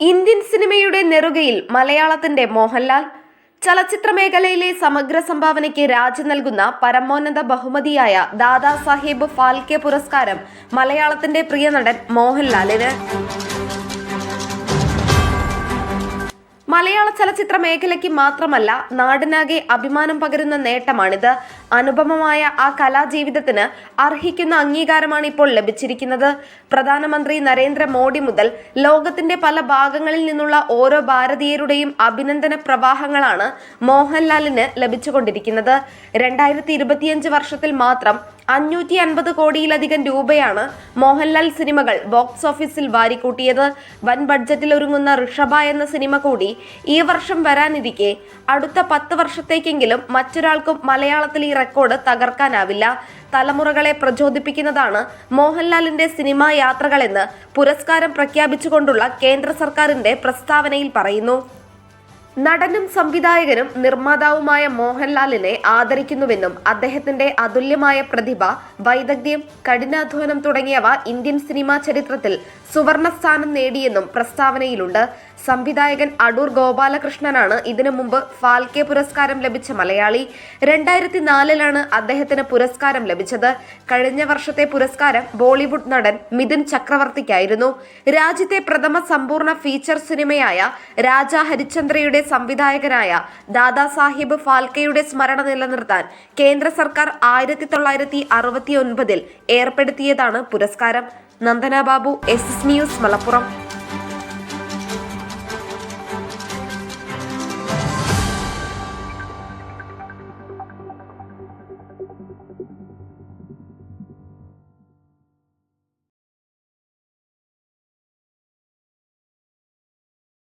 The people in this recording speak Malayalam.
ഇന്ത്യൻ സിനിമയുടെ നെറുകയിൽ മലയാളത്തിന്റെ മോഹൻലാൽ ചലച്ചിത്ര മേഖലയിലെ സമഗ്ര സംഭാവനയ്ക്ക് രാജി നൽകുന്ന പരമോന്നത ബഹുമതിയായ ദാദാ സാഹിബ് ഫാൽക്കെ പുരസ്കാരം മലയാളത്തിന്റെ പ്രിയ നടൻ മോഹൻലാലിന്. മലയാള ചലച്ചിത്ര മേഖലയ്ക്ക് മാത്രമല്ല നാടിനാകെ അഭിമാനം പകരുന്ന നേട്ടമാണിത്. അനുപമമായ ആ കലാജീവിതത്തിന് അർഹിക്കുന്ന അംഗീകാരമാണ് ഇപ്പോൾ ലഭിച്ചിരിക്കുന്നത്. പ്രധാനമന്ത്രി നരേന്ദ്രമോദി മുതൽ ലോകത്തിന്റെ പല ഭാഗങ്ങളിൽ നിന്നുള്ള ഓരോ ഭാരതീയരുടെയും അഭിനന്ദന പ്രവാഹങ്ങളാണ് മോഹൻലാലിന് ലഭിച്ചുകൊണ്ടിരിക്കുന്നത്. രണ്ടായിരത്തി വർഷത്തിൽ മാത്രം അഞ്ഞൂറ്റി അൻപത് കോടിയിലധികം രൂപയാണ് മോഹൻലാൽ സിനിമകൾ ബോക്സ് ഓഫീസിൽ വാരിക്കൂട്ടിയത്. വൻ ബഡ്ജറ്റിൽ ഒരുങ്ങുന്ന ഋഷഭ എന്ന സിനിമ കൂടി ഈ വർഷം വരാനിരിക്കെ. അടുത്ത പത്ത് വർഷത്തേക്കെങ്കിലും മറ്റൊരാൾക്കും മലയാളത്തിൽ ഈ റെക്കോർഡ് തകർക്കാനാവില്ല. തലമുറകളെ പ്രചോദിപ്പിക്കുന്നതാണ് മോഹൻലാലിന്റെ സിനിമാ യാത്രകളെന്ന് പുരസ്കാരം പ്രഖ്യാപിച്ചുകൊണ്ടുള്ള കേന്ദ്ര സർക്കാരിന്റെ പ്രസ്താവനയിൽ പറയുന്നു. നടനും സംവിധായകനും നിർമ്മാതാവുമായ മോഹൻലാലിനെ ആദരിക്കുന്നുവെന്നും അദ്ദേഹത്തിന്റെ അതുല്യമായ പ്രതിഭ വൈദഗ്ധ്യം കഠിനാധ്വാനം തുടങ്ങിയവ ഇന്ത്യൻ സിനിമാ ചരിത്രത്തിൽ സുവർണ സ്ഥാനം നേടിയെന്നും പ്രസ്താവനയിലുണ്ട്. സംവിധായകൻ അടൂർ ഗോപാലകൃഷ്ണനാണ് ഇതിനു മുമ്പ് ഫാൽക്കെ പുരസ്കാരം ലഭിച്ച മലയാളി. രണ്ടായിരത്തി നാലിലാണ് അദ്ദേഹത്തിന് പുരസ്കാരം ലഭിച്ചത്. കഴിഞ്ഞ വർഷത്തെ പുരസ്കാരം ബോളിവുഡ് നടൻ മിഥുൻ ചക്രവർത്തിക്കായിരുന്നു. രാജ്യത്തെ പ്രഥമ സമ്പൂർണ ഫീച്ചർ സിനിമയായ രാജ ഹരിചന്ദ്രയുടെ സംവിധായകനായ ദാദാസാഹിബ് ഫാൽക്കയുടെ സ്മരണ നിലനിർത്താൻ കേന്ദ്ര സർക്കാർ ആയിരത്തി തൊള്ളായിരത്തി അറുപത്തി ഒൻപതിൽ ഏർപ്പെടുത്തിയതാണ് പുരസ്കാരം. Nandana Babu S S news Malappuram.